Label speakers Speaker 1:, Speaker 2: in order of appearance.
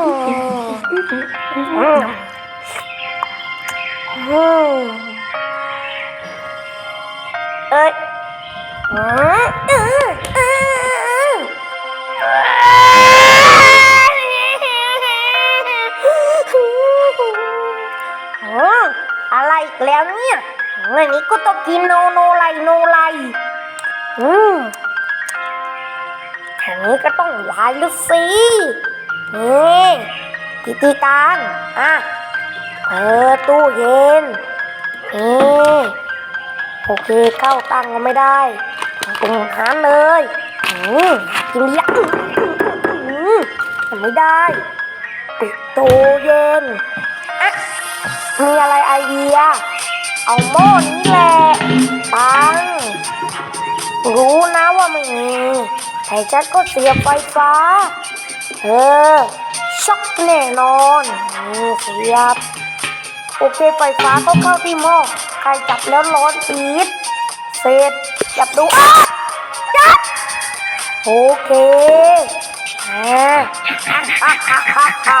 Speaker 1: อืมอืมเอ้ยอืมอืมอืมอืมอะไรอีกแล้วเนี่ยเรื่องนี้ก็ต้องกินโนโนไลโนไลอืมแค่นี้ก็ต้องวายแล้วสิ พิธีการอะเปิดตู้เย็นนี่โอเคเข้าตั้งก็ไม่ได้ตรงนั้นเลยอืมกินยังอืมไม่ได้ปิดตู้เย็นอะมีอะไรไอเดีย เอาหม้อนี้แหละตังรู้นะว่าไม่มีแต่ฉันก็เสียไฟฟ้า เออ ช็อกแน่นอนนี่เสียบโอเคไฟฟ้าก็เข้าที่หม้อใครจับแล้วร้อนปีดเสร็จจับดูอ้าจับโอเคอ่าฮ่าฮ่าฮ่าฮ่าฮ่า